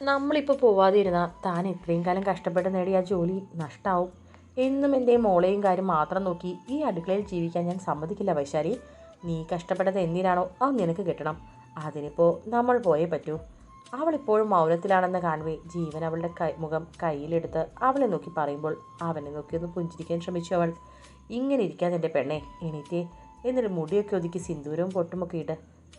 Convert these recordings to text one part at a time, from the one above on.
നമ്മളിപ്പോൾ പോവാതിരുന്നാൽ താൻ ഇത്രയും കാലം കഷ്ടപ്പെട്ട് നേടിയ ജോലി നഷ്ടാവും. എന്നും എന്റെ മോളെയും കാര്യം മാത്രം നോക്കി ഈ അടുക്കളയിൽ ജീവിക്കാൻ ഞാൻ സമ്മതിക്കില്ല വൈശാലി. നീ കഷ്ടപ്പെട്ടത് എന്തിനാണോ അത് നിനക്ക് കിട്ടണം. അതിനിപ്പോൾ നമ്മൾ പോയേ പറ്റൂ. അവളിപ്പോഴും മൗനത്തിലാണെന്ന് കാണുവേ. ജീവൻ അവളുടെ കൈ മുഖം കയ്യിലെടുത്ത് അവളെ നോക്കി പറയുമ്പോൾ അവനെ നോക്കി ഒന്ന് പുഞ്ചിരിക്കാൻ ശ്രമിച്ചു അവൾ. ഇങ്ങനെ ഇരിക്കാൻ എന്റെ പെണ്ണെ എണീറ്റേ. എന്നിട്ട് മുടിയൊക്കെ ഒതുക്കി സിന്ദൂരവും പൊട്ടുമൊക്കെ ഇട്ട്.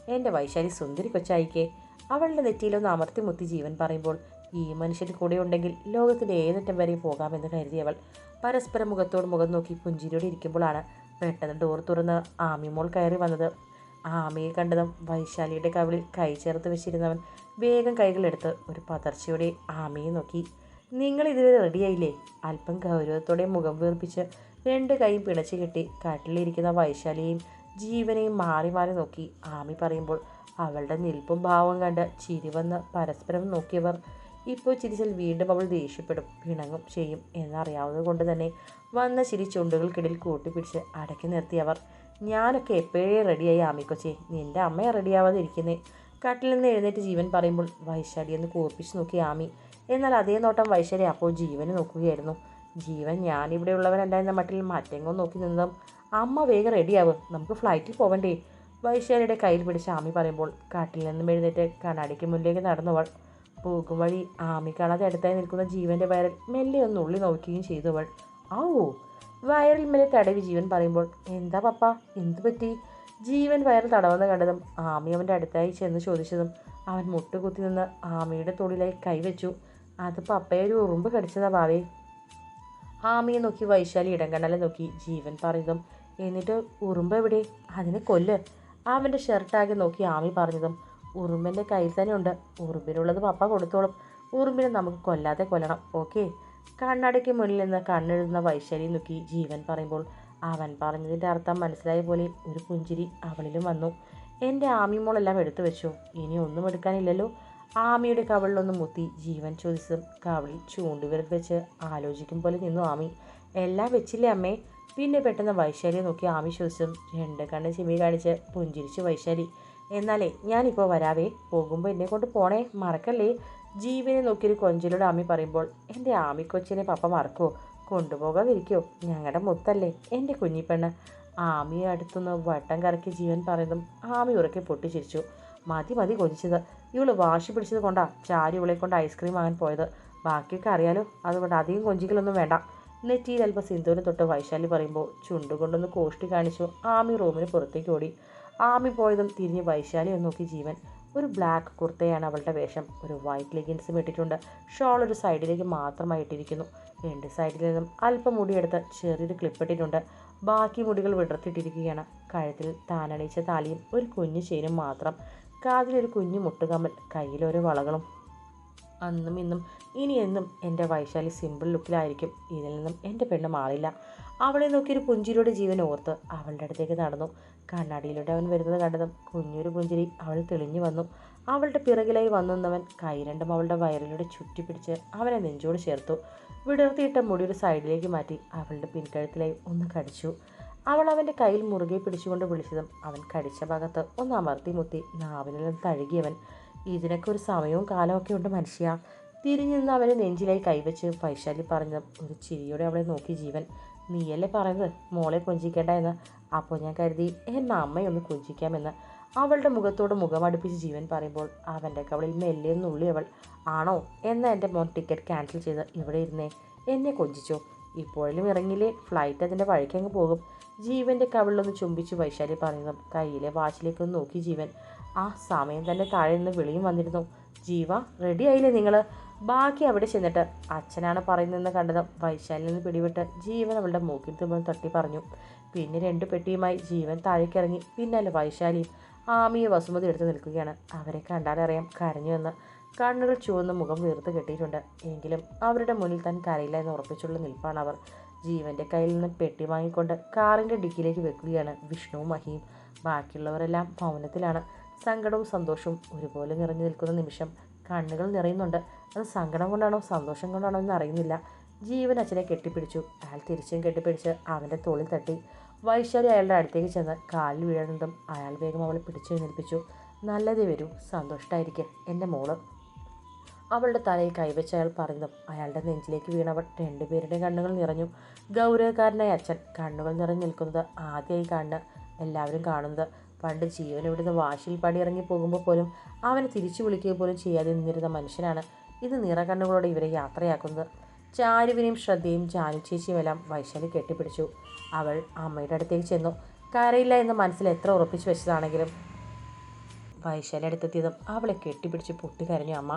എന്റെ വൈശാലി സുന്ദരി കൊച്ചായിക്കേ. അവളുടെ നെറ്റിയിലൊന്ന് അമർത്തി മുത്തി ജീവൻ പറയുമ്പോൾ ഈ മനുഷ്യൻ കൂടെ ഉണ്ടെങ്കിൽ ലോകത്തിന്റെ ഏതറ്റം വരെ പോകാമെന്ന് കരുതിയവൾ പരസ്പരം മുഖത്തോട് മുഖം നോക്കി പുഞ്ചിരിയോടെ ഇരിക്കുമ്പോഴാണ് പെട്ടെന്ന് ഡോർ തുറന്ന് ആമിമോൾ കയറി വന്നത്. ആമയെ കണ്ടതും വൈശാലിയുടെ കവിളിൽ കൈ ചേർത്ത് വെച്ചിരുന്നവൻ വേഗം കൈകളെടുത്ത് ഒരു പതർച്ചയോടെ ആമയെ നോക്കി. നിങ്ങൾ ഇതുവരെ റെഡിയായില്ലേ അല്പം ഗൗരവത്തോടെ മുഖം വീർപ്പിച്ച് രണ്ട് കൈയും പിണച്ചു കെട്ടി കാട്ടിലിരിക്കുന്ന വൈശാലിയെയും ജീവനെയും മാറി മാറി നോക്കി ആമി പറയുമ്പോൾ അവളുടെ നിൽപ്പും ഭാവം കണ്ട് ചിരി വന്ന് പരസ്പരം നോക്കിയവർ ഇപ്പോൾ ചിരിച്ചാൽ വീണ്ടും അവൾ ദേഷ്യപ്പെടും പിണങ്ങും ചെയ്യും എന്നറിയാവുന്നത് കൊണ്ട് തന്നെ വന്ന ചിരി ചുണ്ടുകൾക്കിടയിൽ കൂട്ടിപ്പിടിച്ച് അടക്കി നിർത്തിയവർ ഞാനൊക്കെ എപ്പോഴേ റെഡിയായി ആമിക്കൊച്ചേ? നിന്റെ അമ്മയെ റെഡിയാവാതെ ഇരിക്കുന്നേ കട്ടിൽ നിന്ന് എഴുന്നേറ്റ് ജീവൻ പറയുമ്പോൾ വൈശാലി എന്ന് കൂർപ്പിച്ച് നോക്കി ആമി. എന്നാൽ അതേ നോട്ടം വൈശാലി അപ്പോൾ ജീവന് നോക്കുകയായിരുന്നു. ജീവൻ ഞാനിവിടെ ഉള്ളവനല്ല എന്ന മട്ടിൽ മറ്റെങ്ങോ നോക്കി നിന്നതും അമ്മ വേഗം റെഡിയാവും നമുക്ക് ഫ്ലൈറ്റിൽ പോവണ്ടേ? വൈശാലിയുടെ കയ്യിൽ പിടിച്ച് ആമി പറയുമ്പോൾ കാട്ടിൽ നിന്നും എഴുന്നേറ്റ് കണ്ണാടിക്ക് മുന്നിലേക്ക് നടന്നവൾ പോകും വഴി ആമി കാണാതെ അടുത്തായി നിൽക്കുന്ന ജീവന്റെ വയറിൽ മെല്ലെ ഒന്ന് ഉള്ളി നോക്കുകയും ചെയ്തവൾ. ഔ വയറിൽ മേലെ തടവി ജീവൻ പറയുമ്പോൾ എന്താ പപ്പ എന്തു പറ്റി? ജീവൻ വയറിൽ തടവെന്ന് കണ്ടതും ആമി അവന്റെ അടുത്തായി ചെന്ന് ചോദിച്ചതും അവൻ മുട്ടുകുത്തി നിന്ന് ആമിയുടെ തൊളിലായി കൈവച്ചു അത് പപ്പയെ ഒരു ഉറുമ്പ് കടിച്ചതാ ഭാവേ. ആമിയെ നോക്കി വൈശാലി ഇടങ്കണ്ണലെ നോക്കി ജീവൻ പറയുന്നതും എന്നിട്ട് ഉറുമ്പ് എവിടെ? അതിനെ കൊല്ല്. അവന്റെ ഷർട്ടാകെ നോക്കി ആമി പറഞ്ഞതും ഉറുമ്പിന്റെ കയ്യിൽ തന്നെ ഉണ്ട്. ഉറുമ്പിനുള്ളത് പപ്പ കൊടുത്തോളും. ഉറുമ്പിനെ നമുക്ക് കൊല്ലാതെ കൊല്ലണം. ഓക്കെ? കണ്ണടയ്ക്ക് മുന്നിൽ നിന്ന് കണ്ണെഴുതുന്ന വൈശാലി നോക്കി ജീവൻ പറയുമ്പോൾ അവൻ പറഞ്ഞതിന്റെ അർത്ഥം മനസ്സിലായ പോലെ ഒരു പുഞ്ചിരി അവളിലും വന്നു. എന്റെ ആമിമോളെല്ലാം എടുത്തു വെച്ചു. ഇനി ഒന്നും എടുക്കാനില്ലല്ലോ. ആമിയുടെ കവളിലൊന്ന് മുത്തി ജീവൻ ചോദിച്ചതും കവളിൽ ചൂണ്ടുവിരൽ വെച്ച് ആലോചിക്കും പോലെ നിന്നു ആമി. എല്ലാം വെച്ചില്ലേ അമ്മേ? പിന്നെ പെട്ടെന്ന് വൈശാലിയെ നോക്കി ആമി ചോദിച്ചതും രണ്ട് കണ്ണ് ചിമ്മി കാണിച്ച് പുഞ്ചിരിച്ചു വൈശാലി. എന്നാലേ ഞാനിപ്പോൾ വരാവേ. പോകുമ്പോൾ എന്നെ കൊണ്ട് പോണേ. മറക്കല്ലേ? ജീവിനെ നോക്കിയൊരു കൊഞ്ചിലൂടെ ആമി പറയുമ്പോൾ എന്റെ ആമി കൊച്ചിനെ പപ്പ മറക്കുമോ കൊണ്ടുപോകാതിരിക്കോ ഞങ്ങളുടെ മുത്തല്ലേ എന്റെ കുഞ്ഞിപ്പെണ്ണ്. ആമിയെ അടുത്തുനിന്ന് വട്ടം കറക്കി ജീവൻ പറയുന്നതും ആമി ഉറക്കെ പൊട്ടിച്ചിരിച്ചു. മതി മതി കൊതിച്ചത് ഇവൾ വാശി പിടിച്ചത് കൊണ്ടാണ് ചാരി ഇവളെ കൊണ്ട് ഐസ്ക്രീം വാങ്ങാൻ പോയത്. ബാക്കിയൊക്കെ അറിയാലോ. അതുകൊണ്ട് അധികം കൊഞ്ചിക്കലൊന്നും വേണ്ട. നെറ്റിയിൽ അല്പം സിന്ധുവിനെ തൊട്ട് വൈശാലി പറയുമ്പോൾ ചുണ്ടുകൊണ്ടൊന്ന് കോഷ്ടി കാണിച്ചു. ആമി റൂമിന് പുറത്തേക്ക് ഓടി. ആമി പോയതും തിരിഞ്ഞ് വൈശാലി ഒന്ന് നോക്കി ജീവൻ. ഒരു ബ്ലാക്ക് കുർത്തയാണ് അവളുടെ വേഷം. ഒരു വൈറ്റ് ലെഗിൻസും ഇട്ടിട്ടുണ്ട്. ഷോൾ ഒരു സൈഡിലേക്ക് മാത്രമായി ഇട്ടിരിക്കുന്നു. രണ്ട് സൈഡിൽ നിന്നും അല്പം മുടിയെടുത്ത് ചെറിയൊരു ക്ലിപ്പിട്ടിട്ടുണ്ട് ബാക്കി മുടികൾ വിടർത്തിട്ടിരിക്കുകയാണ് കഴുത്തിൽ താനണിച്ച താലിയും ഒരു കുഞ്ഞു ചെയിനും മാത്രം. കാതിലൊരു കുഞ്ഞു മുട്ടുകമ്മൽ. കയ്യിലൊരു വളകളും അന്നും ഇന്നും ഇനി എന്നും എന്റെ വൈശാലി സിമ്പിൾ ലുക്കിലായിരിക്കും ഇതിൽ നിന്നും എന്റെ പെണ്ണ് മാറില്ല. അവളെ നോക്കിയൊരു പുഞ്ചിരിയുടെ ജീവൻ ഓർത്ത് അവളുടെ അടുത്തേക്ക് നടന്നു. കണ്ണാടിയിലൂടെ അവൻ വരുന്നത് കണ്ടതും കുഞ്ഞൊരു പുഞ്ചിരി അവൾ തെളിഞ്ഞു വന്നു. അവളുടെ പിറകിലായി വന്നവൻ കൈ രണ്ടും അവളുടെ വയറിലൂടെ ചുറ്റിപ്പിടിച്ച് അവനെ നെഞ്ചോട് ചേർത്തു. വിടർത്തിയിട്ട മുടി ഒരു സൈഡിലേക്ക് മാറ്റി അവളുടെ പിൻകഴുത്തിലായി ഒന്ന് കടിച്ചു. അവൾ അവന്റെ കയ്യിൽ മുറുകെ പിടിച്ചുകൊണ്ട് വിളിച്ചതും അവൻ കടിച്ച ഭാഗത്ത് ഒന്ന് അമർത്തി മുത്തി നാവിനെല്ലാം തഴുകിയവൻ. ഇതിനൊക്കെ ഒരു സമയവും കാലമൊക്കെ ഉണ്ട് മനുഷ്യ. തിരിഞ്ഞു നിന്ന് അവനെ നെഞ്ചിലായി കൈവച്ച് വൈശാലി പറഞ്ഞ ഒരു ചിരിയോടെ അവളെ നോക്കി ജീവൻ. നീയല്ലേ പറയുന്നത്? മോളെ കൊഞ്ചിക്കേണ്ട എന്ന്. അപ്പോൾ ഞാൻ കരുതി എന്ന അമ്മയൊന്ന് കൊഞ്ചിക്കാമെന്ന് അവളുടെ മുഖത്തോട് മുഖം അടുപ്പിച്ച് ജീവൻ പറയുമ്പോൾ അവന്റെ കവളിൽ മെല്ലെ നുള്ളി അവൾ ആണോ? എന്ന എന്റെ മോൻ ടിക്കറ്റ് ക്യാൻസൽ ചെയ്ത് ഇവിടെ ഇരുന്നേ. എന്നെ കൊഞ്ചിച്ചോ? ഇപ്പോഴും ഇറങ്ങിയില്ലേ ഫ്ലൈറ്റ് അതിന്റെ വഴിക്കങ്ങ് പോകും. ജീവന്റെ കവിളിലൊന്ന് ചുംബിച്ച് വൈശാലി പറയുന്നു കയ്യിലെ വാച്ചിലേക്കൊന്ന് നോക്കി ജീവൻ. ആ സമയം തന്നെ താഴെ നിന്ന് വിളിയും വന്നിരുന്നു. ജീവ റെഡി ആയില്ലേ നിങ്ങൾ ബാക്കി അവിടെ ചെന്നിട്ട് അച്ഛനാണ് പറയുന്നതെന്ന് കണ്ടതും വൈശാലിൽ നിന്ന് പിടിവിട്ട് ജീവൻ അവളുടെ മൂക്കിൽ തുമ്പം തട്ടി പറഞ്ഞു. പിന്നെ രണ്ട് പെട്ടിയുമായി ജീവൻ താഴേക്കിറങ്ങി പിന്നാലെ വൈശാലിയും ആമിയെ വസുമതി എടുത്ത് നിൽക്കുകയാണ്. അവരെ കണ്ടാലറിയാം കരഞ്ഞു എന്ന്. കണ്ണുകൾ ചുവന്ന് മുഖം വീർത്ത് കെട്ടിയിട്ടുണ്ട്. എങ്കിലും അവരുടെ മുന്നിൽ താൻ കരയില്ല എന്ന് ഉറപ്പിച്ചുള്ള നിൽപ്പാണ് അവർ. ജീവന്റെ കയ്യിൽ നിന്ന് പെട്ടി വാങ്ങിക്കൊണ്ട് കാറിന്റെ ഡിക്കിലേക്ക് വെക്കുകയാണ് വിഷ്ണുവും മഹിയും. ബാക്കിയുള്ളവരെല്ലാം മൗനത്തിലാണ്. സങ്കടവും സന്തോഷവും ഒരുപോലെ നിറഞ്ഞു നിൽക്കുന്ന നിമിഷം കണ്ണുകൾ നിറയുന്നുണ്ട്. അത് സങ്കടം കൊണ്ടാണോ സന്തോഷം കൊണ്ടാണോ എന്ന് അറിയുന്നില്ല. ജീവൻ അച്ഛനെ കെട്ടിപ്പിടിച്ചു. അയാൾ തിരിച്ചും കെട്ടിപ്പിടിച്ച് അവന്റെ തോളിൽ തട്ടി. വൈശാലി അയാളുടെ അടുത്തേക്ക് ചെന്ന് കാലിൽ വീഴുന്നതും അയാൾ വേഗം അവളെ പിടിച്ചു എഴുന്നേൽപ്പിച്ചു. നല്ലതേ വരൂ സന്തോഷമായിരിക്കും എന്റെ മോൾ. അവളുടെ തലയിൽ കൈവച്ച് അയാൾ പറഞ്ഞതും അയാളുടെ നെഞ്ചിലേക്ക് വീണവർ രണ്ടുപേരുടെയും കണ്ണുകൾ നിറഞ്ഞു. ഗൗരവക്കാരനായ അച്ഛൻ കണ്ണുകൾ നിറഞ്ഞു നിൽക്കുന്നത് ആദ്യമായി കാണുന്ന എല്ലാവരും കാണുന്നത് പണ്ട് ജീവൻ ഇവിടുന്ന് വാശിയിൽ ഇറങ്ങി പോകുമ്പോൾ പോലും അവനെ തിരിച്ചു വിളിക്കുക പോലും ചെയ്യാതെ നിന്നിരുന്ന മനുഷ്യനാണ് ഇത് നിറകണ്ണുകളോടെ ഇവരെ യാത്രയാക്കുന്നത്. ചാരുവിനെയും ശ്രദ്ധയും ജാനു ചേച്ചിയുമെല്ലാം വൈശാലി കെട്ടിപ്പിടിച്ചു. അവൾ അമ്മയുടെ അടുത്തേക്ക് ചെന്നു. കരയില്ല എന്ന് മനസ്സിൽ എത്ര ഉറപ്പിച്ചു വെച്ചതാണെങ്കിലും വൈശാലി അടുത്തെത്തിയതും അവളെ കെട്ടിപ്പിടിച്ച് പൊട്ടിക്കരഞ്ഞു അമ്മ.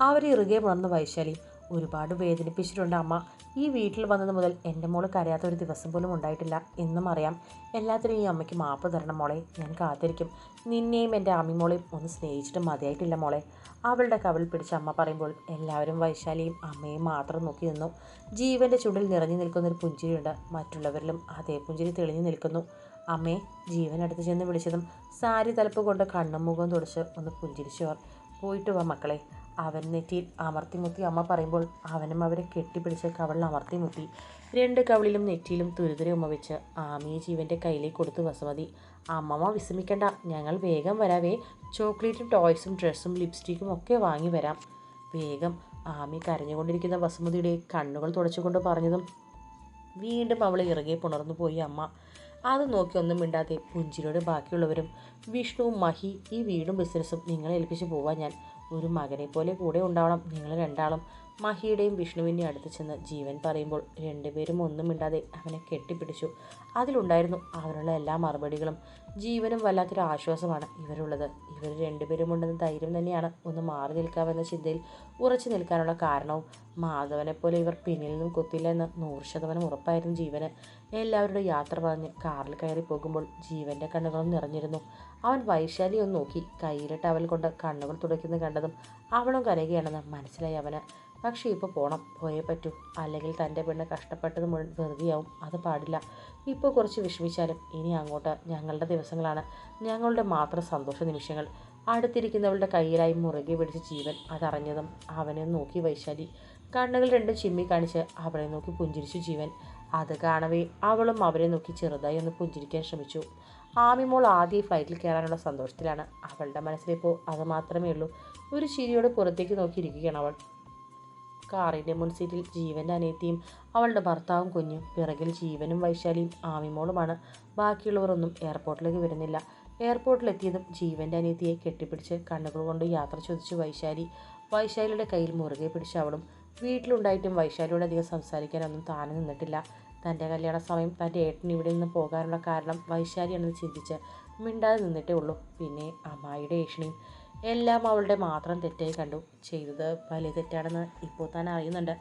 അവരെ ഇറുകെ വളർന്ന വൈശാലി ഒരുപാട് വേദനിപ്പിച്ചിട്ടുണ്ട് അമ്മ. ഈ വീട്ടിൽ വന്നത് മുതൽ എന്റെ മോൾ കരയാത്ത ഒരു ദിവസം പോലും ഉണ്ടായിട്ടില്ല. എന്നും അറിയാം. എല്ലാത്തിനും ഈ അമ്മയ്ക്ക് മാപ്പ് തരണം മോളെ. ഞാൻ കാത്തിരിക്കും. നിന്നെയും എന്റെ അമ്മിമോളെയും ഒന്ന് സ്നേഹിച്ചിട്ട് മതിയായിട്ടില്ല മോളെ. അവളുടെ കവിൾ പിടിച്ച അമ്മ പറയുമ്പോൾ എല്ലാവരും വൈശാലിയും അമ്മയും മാത്രം നോക്കി നിന്നു. ജീവന്റെ ചുണ്ടിൽ നിറഞ്ഞു നിൽക്കുന്ന ഒരു പുഞ്ചിരിയുണ്ട്. മറ്റുള്ളവരിലും അതേ പുഞ്ചിരി തെളിഞ്ഞു നിൽക്കുന്നു. അമ്മേ ജീവൻ അടുത്ത് ചെന്ന് വിളിച്ചതും സാരി തലപ്പ് കൊണ്ട് കണ്ണും മുഖം തുടച്ച് ഒന്ന് പുഞ്ചിരിച്ചവർ. പോയിട്ട് വാ മക്കളെ. അവൻ നെറ്റിയിൽ അമർത്തിമുത്തി അമ്മ പറയുമ്പോൾ അവനും അവരെ കെട്ടിപ്പിടിച്ച കവളിൽ അമർത്തിമുത്തി രണ്ട് കവളിലും നെറ്റിയിലും തുരുതുരെ ഉമ്മ വെച്ച് ആമിയെ ജീവന്റെ കയ്യിലേക്ക് കൊടുത്തു വസുമതി അമ്മമ്മ വിഷമിക്കണ്ട ഞങ്ങൾ വേഗം വരാവേ. ചോക്ലേറ്റും ടോയ്സും ഡ്രസ്സും ലിപ്സ്റ്റിക്കും ഒക്കെ വാങ്ങി വരാം. വേഗം. ആമി കരഞ്ഞുകൊണ്ടിരിക്കുന്ന വസുമതിയുടെ കണ്ണുകൾ തുടച്ചുകൊണ്ട് പറഞ്ഞതും വീണ്ടും അവൾ ഇറങ്ങി പുണർന്നു പോയി അമ്മ. അത് നോക്കി ഒന്നും മിണ്ടാതെ പുഞ്ചിരിയോട് ബാക്കിയുള്ളവരും വിഷ്ണുവും മഹി ഈ വീടും ബിസിനസ്സും നിങ്ങളെ ഏൽപ്പിച്ച് പോവാൻ ഞാൻ. ഒരു മകനെ പോലെ കൂടെ ഉണ്ടാവണം. നിങ്ങൾ രണ്ടാളും മഹിയുടെയും വിഷ്ണുവിന്റെയും അടുത്ത് ചെന്ന് ജീവൻ പറയുമ്പോൾ രണ്ടുപേരും ഒന്നും മിണ്ടാതെ അവനെ കെട്ടിപ്പിടിച്ചു. അതിലുണ്ടായിരുന്നു അവനുള്ള എല്ലാ മറുപടികളും. ജീവനും വല്ലാത്തൊരു ആശ്വാസമാണ് ഇവരുള്ളത്. ഇവർ രണ്ടുപേരും ഉണ്ടെന്ന ധൈര്യം തന്നെയാണ് ഒന്ന് മാറി നിൽക്കാമെന്ന ചിന്തയിൽ ഉറച്ചു നിൽക്കാനുള്ള കാരണവും. മാധവനെപ്പോലെ ഇവർ പിന്നിൽ നിന്നും കൊത്തില്ല എന്ന് നൂറ് ശതമാനം ഉറപ്പായിരുന്നു ജീവന്. എല്ലാവരുടെ യാത്ര പറഞ്ഞ് കാറിൽ കയറി പോകുമ്പോൾ ജീവന്റെ കണ്ണുകളും നിറഞ്ഞിരുന്നു. അവൻ വൈശാലി ഒന്ന് നോക്കി. കയ്യിലെ അവൽ കൊണ്ട് കണ്ണുകൾ തുടയ്ക്കുന്നത് കണ്ടതും അവളും കരയുകയാണെന്ന് മനസ്സിലായി അവന്. പക്ഷേ ഇപ്പോൾ പോകണം പോയേ പറ്റൂ. അല്ലെങ്കിൽ തന്റെ പെണ്ണ് കഷ്ടപ്പെട്ടത് മുഴുവൻ വെറുതെയാവും. അത് പാടില്ല. ഇപ്പോൾ കുറച്ച് വിഷമിച്ചാലും ഇനി അങ്ങോട്ട് ഞങ്ങളുടെ ദിവസങ്ങളാണ്. ഞങ്ങളുടെ മാത്രം സന്തോഷ നിമിഷങ്ങൾ. അടുത്തിരിക്കുന്നവളുടെ കയ്യിലായി മുറുകെ പിടിച്ച് ജീവൻ അതറിഞ്ഞതും അവനെ നോക്കി വൈശാലി. കണ്ണുകൾ രണ്ട് ചിമ്മി കാണിച്ച് അവളെ നോക്കി പുഞ്ചിരിച്ചു ജീവൻ. അത് കാണവേ അവളും അവരെ നോക്കി ചെറുതായി ഒന്ന് പുഞ്ചിരിക്കാൻ ശ്രമിച്ചു. ആമിമോൾ ആദ്യ ഫ്ലൈറ്റിൽ കയറാനുള്ള സന്തോഷത്തിലാണ്. അവളുടെ മനസ്സിലിപ്പോൾ അത് മാത്രമേ ഉള്ളൂ. ഒരു ചിരിയോട് പുറത്തേക്ക് നോക്കിയിരിക്കുകയാണ് അവൾ. കാറിന്റെ മുൻസീറ്റിൽ ജീവന്റെ അനിയത്തിയും അവളുടെ ഭർത്താവും കുഞ്ഞും. പിറകിൽ ജീവനും വൈശാലിയും ആമിമോളുമാണ്. ബാക്കിയുള്ളവരൊന്നും എയർപോർട്ടിലേക്ക് വരുന്നില്ല. എയർപോർട്ടിലെത്തിയതും ജീവന്റെ അനിയത്തിയെ കെട്ടിപ്പിടിച്ച് കണ്ണുകൾ കൊണ്ട് യാത്ര ചോദിച്ചു വൈശാലി. വൈശാലിയുടെ കയ്യിൽ മുറുകെ പിടിച്ച് അവളും വീട്ടിലുണ്ടായിട്ടും വൈശാലിയോട് അധികം സംസാരിക്കാനൊന്നും താനെ നിന്നിട്ടില്ല. തന്റെ കല്യാണ സമയം തന്റെ ഏട്ടൻ ഇവിടെ നിന്ന് പോകാനുള്ള കാരണം വൈശാലിയാണെന്ന് ചിന്തിച്ച് മിണ്ടാതെ നിന്നിട്ടേ ഉള്ളൂ. പിന്നെ അമ്മായിയുടെ ഏഷണിയും എല്ലാം അവളുടെ മാത്രം തെറ്റായി കണ്ടു. ചെയ്തത് വലിയ തെറ്റാണെന്ന് ഇപ്പോൾ താൻ അറിയുന്നുണ്ട്.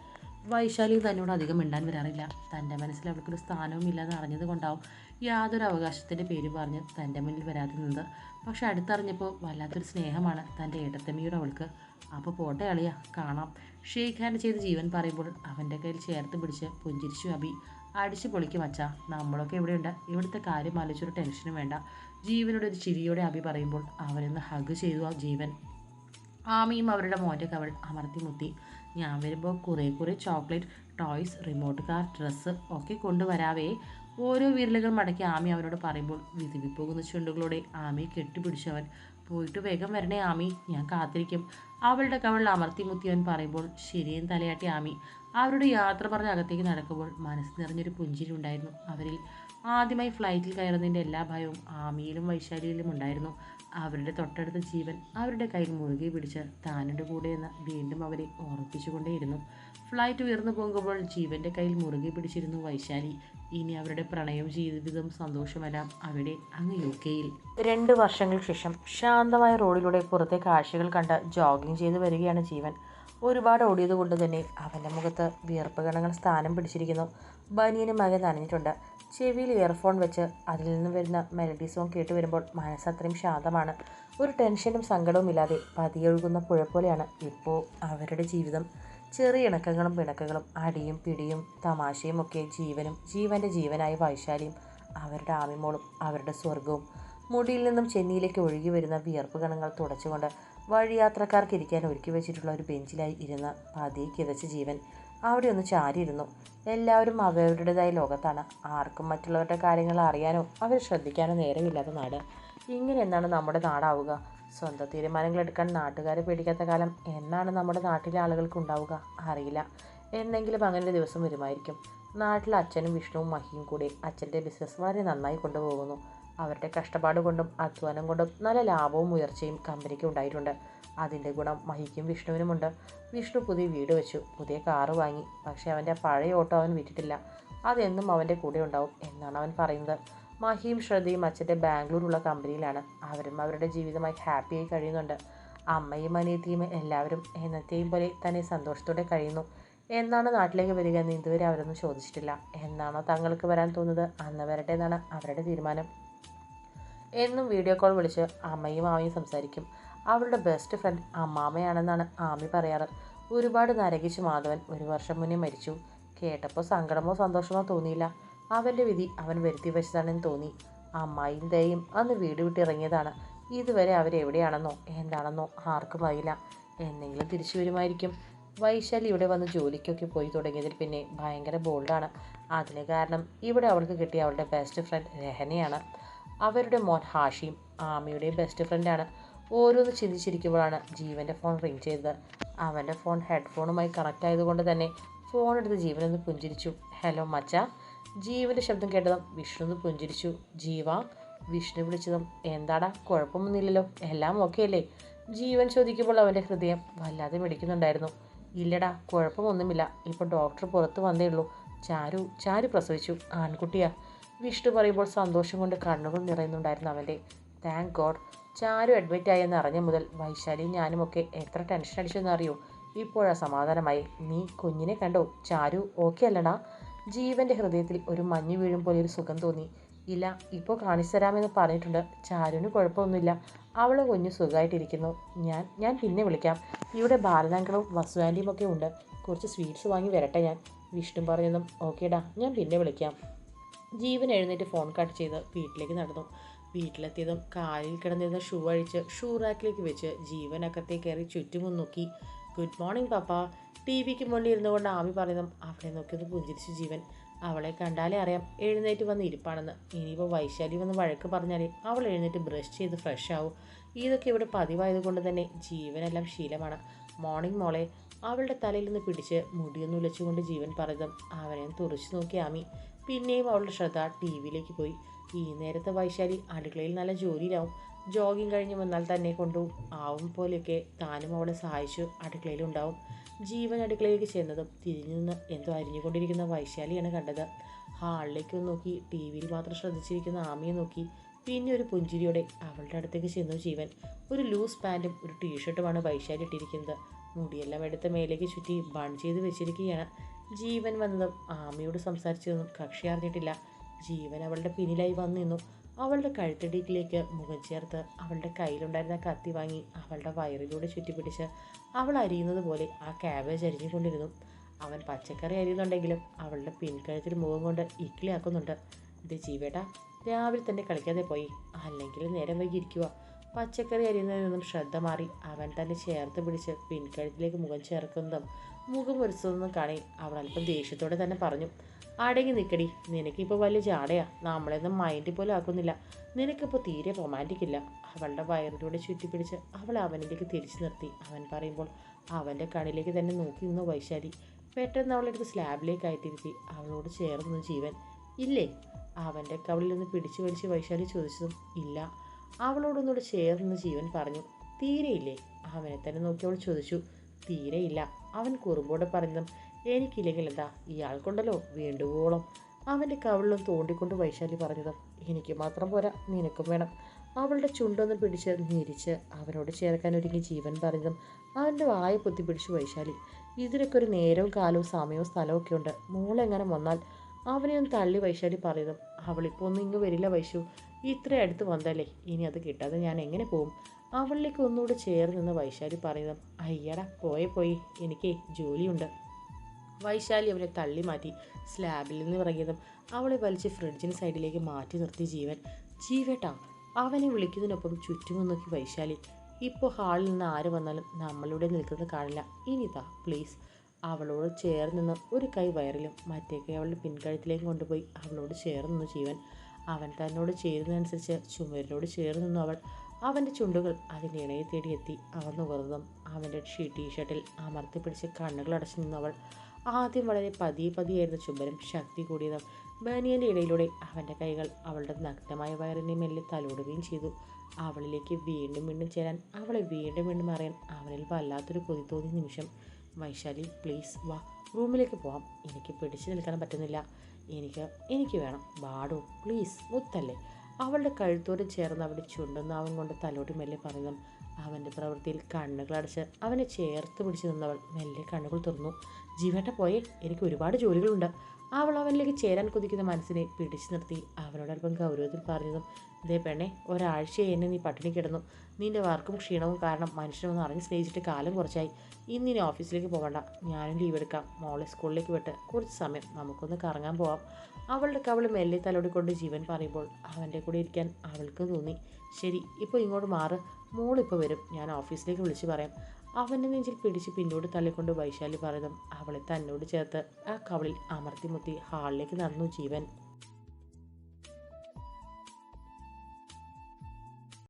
വൈശാലി തന്നോട് അധികം മിണ്ടാൻ വരാറില്ല. തന്റെ മനസ്സിൽ അവൾക്കൊരു സ്ഥാനവും ഇല്ലെന്ന് അറിഞ്ഞത് കൊണ്ടാവും യാതൊരു അവകാശത്തിന്റെ പേര് പറഞ്ഞ് തന്റെ മുന്നിൽ വരാതെ നിന്നത് പക്ഷെ അടുത്തറിഞ്ഞപ്പോൾ വല്ലാത്തൊരു സ്നേഹമാണ് തന്റെ ഏട്ടത്തമ്മയോട് അവൾക്ക്. അപ്പോൾ പോട്ടെ അളിയ കാണാം. ഷെയ്ഖ് ഹാൻഡ് ചെയ്ത് ജീവൻ പറയുമ്പോൾ അവന്റെ കയ്യിൽ ചേർത്ത് പിടിച്ച് പുഞ്ചിരിച്ചു അബി. അടിച്ചു പൊളിക്കും അച്ഛാ നമ്മളൊക്കെ ഇവിടെയുണ്ട്. ഇവിടുത്തെ കാര്യം ആലോചിച്ചൊരു ടെൻഷനും വേണ്ട. ജീവനോട് ഒരു ചിരിയോടെ അഭി പറയുമ്പോൾ അവരൊന്ന് ഹഗ് ചെയ്തു. ആ ജീവൻ ആമിയും അവരുടെ മോന്റെ കവൾ അമർത്തി മുത്തി. ഞാൻ വരുമ്പോൾ കുറേ കുറേ chocolate toys remote car dress ഒക്കെ കൊണ്ടുവരാവേ. ഓരോ വിരലുകൾ മടക്കി ആമി അവനോട് പറയുമ്പോൾ വിതിവിപ്പോകുന്ന ചുണ്ടുകളോടെ ആമിയെ കെട്ടിപ്പിടിച്ചവൻ പോയിട്ട് വേഗം വരണേ ആമി ഞാൻ കാത്തിരിക്കും. അവളുടെ കവളിൽ അമർത്തി മുത്തിയവൻ പറയുമ്പോൾ ശരിയും തലയാട്ടി ആമി. അവരുടെ യാത്ര പറഞ്ഞ് അകത്തേക്ക് നടക്കുമ്പോൾ മനസ്സ് നിറഞ്ഞൊരു പുഞ്ചിരി ഉണ്ടായിരുന്നു. അവരിൽ ആദ്യമായി ഫ്ലൈറ്റിൽ കയറുന്നതിന്റെ എല്ലാ ഭയവും ആമിയിലും വൈശാലിയിലും ഉണ്ടായിരുന്നു. അവരുടെ തൊട്ടടുത്ത ജീവൻ അവരുടെ കയ്യിൽ മുറുകി പിടിച്ച് കൂടെ എന്ന് വീണ്ടും അവരെ ഓർപ്പിച്ചുകൊണ്ടേയിരുന്നു ഫ്ലൈറ്റ് ഉയർന്നു പോകുമ്പോൾ ജീവന്റെ കയ്യിൽ മുറുകെ പിടിച്ചിരുന്നു വൈശാലി. ഇനി അവരുടെ പ്രണയം ജീവിതം സന്തോഷമെല്ലാം അവിടെ അങ്ങ് യു കെയിൽ. രണ്ട് വർഷങ്ങൾക്ക് ശേഷം ശാന്തമായ റോഡിലൂടെ പുറത്തെ കാഴ്ചകൾ കണ്ട് ജോഗിങ് ചെയ്തു വരികയാണ് ജീവൻ. ഒരുപാട് ഓടിയത് കൊണ്ട് തന്നെ അവന്റെ മുഖത്ത് വിയർപ്പ് കണങ്ങൾ സ്ഥാനം പിടിച്ചിരിക്കുന്നു. ബനിയനും മകൻ നനഞ്ഞിട്ടുണ്ട്. ചെവിയിൽ ഇയർഫോൺ വെച്ച് അതിൽ നിന്ന് വരുന്ന മെലഡി സോങ് കേട്ട് വരുമ്പോൾ മനസ്സത്രയും ശാന്തമാണ്. ഒരു ടെൻഷനും സങ്കടവും ഇല്ലാതെ പതിയൊഴുകുന്ന പുഴ പോലെയാണ് ഇപ്പോൾ അവരുടെ ജീവിതം. ചെറിയ ഇണക്കങ്ങളും പിണക്കങ്ങളും അടിയും പിടിയും തമാശയും ഒക്കെ ജീവനും ജീവന്റെ ജീവനായ വൈശാലിയും അവരുടെ ആമിമോളും അവരുടെ സ്വർഗവും മുടിയിൽ നിന്നും ചെന്നിയിലേക്ക് ഒഴുകി വരുന്ന വിയർപ്പ് കണങ്ങൾ തുടച്ചുകൊണ്ട് വഴിയാത്രക്കാർക്ക് ഇരിക്കാൻ ഒരുക്കി വെച്ചിട്ടുള്ള ഒരു ബെഞ്ചിലായി ഇരുന്ന പതിയെ കിതച്ച ജീവൻ. അവിടെ ഒന്ന് ചാരിയിരുന്നു. എല്ലാവരും അവരുടേതായ ലോകത്താണ്. ആർക്കും മറ്റുള്ളവരുടെ കാര്യങ്ങൾ അറിയാനോ അവരെ ശ്രദ്ധിക്കാനോ നേരമില്ലാത്ത നാട്. ഇങ്ങനെ എന്നാണ് നമ്മുടെ നാടാവുക? സ്വന്തം തീരുമാനങ്ങൾ എടുക്കാൻ നാട്ടുകാരെ പേടിക്കാത്ത കാലം എന്നാണ് നമ്മുടെ നാട്ടിലെ ആളുകൾക്ക് ഉണ്ടാവുക? അറിയില്ല. എന്നെങ്കിലും അങ്ങനെ ഒരു ദിവസം വരുമായിരിക്കും. നാട്ടിൽ അച്ഛനും വിഷ്ണുവും മഹിയും കൂടി അച്ഛന്റെ ബിസിനസ് വളരെ നന്നായി കൊണ്ടുപോകുന്നു. അവരുടെ കഷ്ടപ്പാട് കൊണ്ടും അധ്വാനം കൊണ്ടും നല്ല ലാഭവും ഉയർച്ചയും കമ്പനിക്ക് ഉണ്ടായിട്ടുണ്ട്. അതിന്റെ ഗുണം മഹിക്കും വിഷ്ണുവിനുമുണ്ട്. വിഷ്ണു പുതിയ വീട് വെച്ചു പുതിയ കാറ് വാങ്ങി. പക്ഷേ അവന്റെ പഴയ ഓട്ടോ അവൻ വിറ്റിട്ടില്ല. അതെന്നും അവന്റെ കൂടെ ഉണ്ടാവും എന്നാണ് അവൻ പറയുന്നത്. മഹിയും ശ്രദ്ധയും അച്ഛന്റെ ബാംഗ്ലൂരുള്ള കമ്പനിയിലാണ്. അവരും അവരുടെ ജീവിതമായി ഹാപ്പിയായി കഴിയുന്നുണ്ട്. അമ്മയും അനിയത്തിയും എല്ലാവരും എന്നത്തെയും പോലെ തന്നെ സന്തോഷത്തോടെ കഴിയുന്നു. എന്നാണ് നാട്ടിലേക്ക് വരിക എന്ന് ഇതുവരെ അവരൊന്നും ചോദിച്ചിട്ടില്ല. എന്നാണോ തങ്ങൾക്ക് വരാൻ തോന്നുന്നത്? അന്ന് വരട്ടെ എന്നാണ് അവരുടെ തീരുമാനം. എന്നും വീഡിയോ കോൾ വിളിച്ച് അമ്മയും ആമയും സംസാരിക്കും. അവളുടെ ബെസ്റ്റ് ഫ്രണ്ട് അമ്മാമയാണെന്നാണ് ആമി പറയാറ്. ഒരുപാട് നരകിച്ച് മാധവൻ ഒരു വർഷം മുന്നേ മരിച്ചു. കേട്ടപ്പോൾ സങ്കടമോ സന്തോഷമോ തോന്നിയില്ല. അവന്റെ വിധി അവൻ വരുത്തി വെച്ചതാണെന്ന് തോന്നി. അമ്മായിയും ദയും അന്ന് വീട് വിട്ടിറങ്ങിയതാണ് ഇതുവരെ അവരെവിടെയാണെന്നോ എന്താണെന്നോ ആർക്കും അറിയില്ല. എന്നെങ്കിലും തിരിച്ചു വരുമായിരിക്കും. വൈശാലി ഇവിടെ വന്ന് ജോലിക്കൊക്കെ പോയി തുടങ്ങിയതിൽ പിന്നെ ഭയങ്കര ബോൾഡാണ് അതിന് കാരണം ഇവിടെ അവൾക്ക് കിട്ടിയ അവളുടെ ബെസ്റ്റ് ഫ്രണ്ട് രഹനയാണ്. അവരുടെ മോൻ ഹാഷിം ആമിയുടെ ബെസ്റ്റ് ഫ്രണ്ടാണ് ഓരോന്ന് ചിന്തിച്ചിരിക്കുമ്പോഴാണ് ജീവന്റെ ഫോൺ റിങ് ചെയ്തത്. അവന്റെ ഫോൺ ഹെഡ്ഫോണുമായി കണക്റ്റ് ആയതുകൊണ്ട് തന്നെ ഫോൺ എടുത്ത് ജീവനൊന്ന് പുഞ്ചിരിച്ചു. ഹലോ മച്ച. ജീവന്റെ ശബ്ദം കേട്ടതും വിഷ്ണു ഒന്ന് പുഞ്ചിരിച്ചു. ജീവ വിഷ്ണു വിളിച്ചതും എന്താടാ? കുഴപ്പമൊന്നുമില്ലല്ലോ. എല്ലാം ഓക്കെ അല്ലേ? ജീവൻ ചോദിക്കുമ്പോൾ അവന്റെ ഹൃദയം വല്ലാതെ മിടിക്കുന്നുണ്ടായിരുന്നു. ഇല്ലടാ കുഴപ്പമൊന്നുമില്ല. ഇപ്പോൾ ഡോക്ടർ പുറത്ത് വന്നേ ഉള്ളൂ. ചാരു ചാരു പ്രസവിച്ചു. ആൺകുട്ടിയാ. വിഷ്ണു പറയുമ്പോൾ സന്തോഷം കൊണ്ട് കണ്ണുകൾ നിറയുന്നുണ്ടായിരുന്നു അവന്റെ. താങ്ക് ഗോഡ് ചാരു അഡ്മിറ്റായി എന്ന് അറിഞ്ഞ മുതൽ വൈശാലിയും ഞാനുമൊക്കെ എത്ര ടെൻഷൻ അടിച്ചെന്ന് അറിയോ? ഇപ്പോഴാ സമാധാനമായി. നീ കുഞ്ഞിനെ കണ്ടോ? ചാരു ഓക്കെ അല്ലടാ. ജീവന്റെ ഹൃദയത്തിൽ ഒരു മഞ്ഞു വീഴും പോലെ ഒരു സുഖം തോന്നി. ഇല്ല ഇപ്പോൾ കാണിച്ചു തരാമെന്ന് പറഞ്ഞിട്ടുണ്ട്. ചാരുവിന് കുഴപ്പമൊന്നുമില്ല. അവളെ കുഞ്ഞ് സുഖമായിട്ടിരിക്കുന്നു. ഞാൻ ഞാൻ പിന്നെ വിളിക്കാം. ഇവിടെ ബാലനാങ്കളും വസുവാന്റിയും ഒക്കെ ഉണ്ട്. കുറച്ച് സ്വീറ്റ്സ് വാങ്ങി വരട്ടെ ഞാൻ. വിഷ്ണു പറഞ്ഞതും ഓക്കേടാ ഞാൻ പിന്നെ വിളിക്കാം. ജീവൻ എഴുന്നേറ്റ് ഫോൺ കട്ട് ചെയ്ത് വീട്ടിലേക്ക് നടന്നു. വീട്ടിലെത്തിയതും കാലിൽ കിടന്നിരുന്ന ഷൂ അഴിച്ച് ഷൂ റാക്കിലേക്ക് വെച്ച് ജീവൻ അക്കത്തെ കയറി ചുറ്റും നോക്കി. ഗുഡ് മോർണിംഗ് പാപ്പ ടി വിക്ക് മുന്നിൽ ഇരുന്നു കൊണ്ട് ആമി പറയുന്നു അവളെ നോക്കിയത് പുഞ്ചിരിച്ചു ജീവൻ. അവളെ കണ്ടാലേ അറിയാം എഴുന്നേറ്റ് വന്ന് ഇരിപ്പാണെന്ന്. ഇനിയിപ്പോൾ വൈശാലി വന്ന് വഴക്ക് പറഞ്ഞാലേ അവൾ എഴുന്നേറ്റ് ബ്രഷ് ചെയ്ത് ഫ്രഷ് ആവും. ഇതൊക്കെ ഇവിടെ പതിവായതുകൊണ്ട് തന്നെ ജീവനെല്ലാം ശീലമാണ്. മോർണിംഗ് മോളെ. അവളുടെ തലയിൽ നിന്ന് പിടിച്ച് മുടിയൊന്നും ഉലച്ചുകൊണ്ട് ജീവൻ പറയുന്നു അവനെ തുറച്ചു നോക്കി ആമി. പിന്നെയും അവളുടെ ശ്രദ്ധ ടി വിയിലേക്ക് പോയി. ഈ നേരത്തെ വൈശാലി അടുക്കളയിൽ നല്ല ജോലിയിലാവും. ജോഗിങ് കഴിഞ്ഞ് വന്നാൽ തന്നെ കൊണ്ടു ആവും പോലെയൊക്കെ താനും അവളെ സഹായിച്ചു അടുക്കളയിലുണ്ടാവും. ജീവൻ അടുക്കളയിലേക്ക് ചെന്നതും തിരിഞ്ഞു നിന്ന് എന്തോ അരിഞ്ഞുകൊണ്ടിരിക്കുന്ന വൈശാലിയാണ് കണ്ടത്. ഹാളിലേക്ക് നോക്കി ടി വിയിൽ മാത്രം ശ്രദ്ധിച്ചിരിക്കുന്ന ആമിയെ നോക്കി. പിന്നെ ഒരു പുഞ്ചിരിയോടെ അവളുടെ അടുത്തേക്ക് ചെന്നു ജീവൻ. ഒരു ലൂസ് പാന്റും ഒരു ടീഷർട്ടുമാണ് വൈശാലി ഇട്ടിരിക്കുന്നത്. മുടിയെല്ലാം എടുത്ത് മേലേക്ക് ചുറ്റി ബൺ ചെയ്ത് വെച്ചിരിക്കുകയാണ്. ജീവൻ വന്നതും ആമയോട് സംസാരിച്ചതൊന്നും കക്ഷി അറിഞ്ഞിട്ടില്ല. ജീവൻ അവളുടെ പിന്നിലായി വന്നു നിന്നു. അവളുടെ കഴുത്തടിയിലേക്ക് മുഖം ചേർത്ത് അവളുടെ കയ്യിലുണ്ടായിരുന്ന കത്തി വാങ്ങി അവളുടെ വയറിലൂടെ ചുറ്റിപ്പിടിച്ച് അവൾ അരിയുന്നത് പോലെ ആ ക്യാബേജ് അരിഞ്ഞുകൊണ്ടിരുന്നു. അവൻ പച്ചക്കറി അരിയുന്നുണ്ടെങ്കിലും അവളുടെ പിൻകഴുത്തിൽ മുഖം കൊണ്ട് ഇക്കിളിയാക്കുന്നുണ്ട് ഇത് ജീവേട്ടാ രാവിലെ തന്നെ കളിക്കാതെ പോയി. അല്ലെങ്കിൽ നേരം വൈകി ഇരിക്കുക പച്ചക്കറി അരിയുന്നതിൽ നിന്നും ശ്രദ്ധ മാറി അവൻ തന്നെ ചേർത്ത് പിടിച്ച് പിൻകഴുത്തിലേക്ക് മുഖം ചേർക്കുന്നതും മുഖം ഒരുത്തതൊന്നും കാണി. അവൾ അല്പം ദേഷ്യത്തോടെ തന്നെ പറഞ്ഞു അടങ്ങി നിൽക്കടി നിനക്കിപ്പോൾ വലിയ ചാടയാ നമ്മളെന്നും മൈൻഡിൽ പോലും ആക്കുന്നില്ല. നിനക്കിപ്പോൾ തീരെ റൊമാന്റിക് ഇല്ല. അവളുടെ വയറിലൂടെ ചുറ്റിപ്പിടിച്ച് അവൾ അവനിലേക്ക് തിരിച്ചു നിർത്തി. അവൻ പറയുമ്പോൾ അവന്റെ കണിലേക്ക് തന്നെ നോക്കി നിന്നു വൈശാലി. പെട്ടെന്ന് അവളെടുത്ത് സ്ലാബിലേക്ക് ആയിത്തിരുത്തി അവളോട് ചേർന്നു ജീവൻ. ഇല്ലേ? അവന്റെ കവളിൽ നിന്ന് പിടിച്ചു വലിച്ച് വൈശാലി ചോദിച്ചതും ഇല്ല. അവളോടൊന്നുകൂടെ ചേർന്ന് ജീവൻ പറഞ്ഞു തീരെയില്ലേ അവനെ തന്നെ നോക്കി അവൾ ചോദിച്ചു തീരെയില്ല. അവൻ കുറുമ്പോടെ പറഞ്ഞതും എനിക്കില്ലെങ്കിൽ എന്താ? ഇയാൾക്കുണ്ടല്ലോ വേണ്ടുവോളം. അവന്റെ കവിളിലും തോണ്ടിക്കൊണ്ട് വൈശാലി പറഞ്ഞതും എനിക്ക് മാത്രം പോരാ നിനക്കും വേണം. അവളുടെ ചുണ്ടൊന്ന് പിടിച്ച് ഞെരിച്ച് അവനോട് ചേർക്കാൻ ഒരുങ്ങി ജീവൻ പറഞ്ഞതും അവന്റെ വായ പൊത്തി പിടിച്ചു വൈശാലി. ഇതിനൊക്കെ ഒരു നേരവും കാലവും സമയവും സ്ഥലവും ഒക്കെ ഉണ്ട്. മോളെങ്ങനെ വന്നാൽ? അവനെ ഒന്ന് തള്ളി വൈശാലി പറഞ്ഞതും അവളിപ്പോൾ ഒന്നും ഇങ്ങ് വരില്ല വൈശു. ഇത്ര അടുത്ത് വന്നല്ലേ? ഇനി അത് കിട്ടാതെ ഞാൻ എങ്ങനെ പോവും? അവളിലേക്ക് ഒന്നുകൂടെ ചേർന്ന് നിന്ന് വൈശാലി പറയുന്നത് അയ്യടാ പോയെ പോയി എനിക്ക് ജോലിയുണ്ട്. വൈശാലി അവനെ തള്ളി മാറ്റി സ്ലാബിൽ നിന്ന് ഇറങ്ങിയതും അവളെ വലിച്ച് ഫ്രിഡ്ജിന് സൈഡിലേക്ക് മാറ്റി നിർത്തി ജീവൻ. ജീവേട്ടാ അവനെ വിളിക്കുന്നതിനൊപ്പം ചുറ്റും നോക്കി വൈശാലി. ഇപ്പോൾ ഹാളിൽ നിന്ന് ആര് വന്നാലും നമ്മളിവിടെ നിൽക്കുന്നത് കാണില്ല. ഇനിതാ പ്ലീസ്. അവളോട് ചേർന്ന് ഒരു കൈ വയറിലും മറ്റേ കൈ അവളുടെ പിൻകഴുത്തിലേക്ക് കൊണ്ടുപോയി അവളോട് ചേർന്ന് ജീവൻ. അവൻ തന്നോട് ചേരുന്നതനുസരിച്ച് ചുമരിനോട് ചേർന്ന് നിന്നു അവൾ. അവന്റെ ചുണ്ടുകൾ അതിന്റെ ഇണയെ തേടിയെത്തി. അവൻ വെറുതും അവന്റെ ഷീ ടീഷർട്ടിൽ അമർത്തി പിടിച്ച് കണ്ണുകളടച്ചു നിന്നവൾ ആദ്യം വളരെ പതിയെ പതിയായിരുന്ന ചുംബനം ശക്തി കൂടിയതും. ബനിയന്റെ ഇടയിലൂടെ അവന്റെ കൈകൾ അവളുടെ നഗ്നമായ വയറിനെ മെല്ലെ തലോടുകയും ചെയ്തു. അവളിലേക്ക് വീണ്ടും വീണ്ടും ചേരാൻ അവളെ വീണ്ടും വീണ്ടും അറിയാൻ അവനിൽ വല്ലാത്തൊരു കൊതി തോന്നിയ നിമിഷം വൈശാലി പ്ലീസ് വാ റൂമിലേക്ക് പോവാം. എനിക്ക് പിടിച്ചു നിൽക്കാൻ പറ്റുന്നില്ല. എനിക്ക് എനിക്ക് വേണം. വാടോ പ്ലീസ് മുത്തല്ലേ? അവളുടെ കഴുത്തോട് ചേർന്ന് അവിടെ ചുണ്ടെന്ന് അവൻ കൊണ്ട് തലോടി മെല്ലെ പറയുന്നു അവന്റെ പ്രവൃത്തിയിൽ കണ്ണുകളടച്ച് അവനെ ചേർത്ത് പിടിച്ചു നിന്നവൾ മെല്ലെ കണ്ണുകൾ തുറന്നു. ജീവേട്ട പോയേ എനിക്ക് ഒരുപാട് ജോലികളുണ്ട്. അവൾ അവനിലേക്ക് ചേരാൻ കൊതിക്കുന്ന മനസ്സിനെ പിടിച്ചു നിർത്തി. അവനോടൊപ്പം ഗൗരവത്തിൽ പറഞ്ഞതും ഇതേ പെണ്ണെ ഒരാഴ്ചയെ എന്നെ നീ പട്ടിണി കിടന്നു. നിന്റെ വർക്കും ക്ഷീണവും കാരണം മനുഷ്യനൊന്ന് അറിഞ്ഞ് സ്നേഹിച്ചിട്ട് കാലം കുറച്ചായി. ഇന്ന് ഇനി ഓഫീസിലേക്ക് പോകണ്ട. ഞാനും ലീവ് എടുക്കാം. മോളെ സ്കൂളിലേക്ക് വിട്ട് കുറച്ച് സമയം നമുക്കൊന്ന് കറങ്ങാൻ പോവാം. അവളുടെ കവൾ മെല്ലെ തലോടിക്കൊണ്ട് ജീവൻ പറയുമ്പോൾ അവന്റെ കൂടെ ഇരിക്കാൻ അവൾക്കും തോന്നി. ശരി ഇപ്പോൾ ഇങ്ങോട്ട് മാറ്. മോളിപ്പോൾ വരും. ഞാൻ ഓഫീസിലേക്ക് വിളിച്ച് പറയാം. അവന്റെ നെഞ്ചിൽ പിടിച്ച് പിന്നോട് തള്ളിക്കൊണ്ട് വൈശാലി പറയുന്നു അവളെ തന്നോട് ചേർത്ത് ആ കവളിൽ അമർത്തിമുത്തി ഹാളിലേക്ക് നടന്നു ജീവൻ.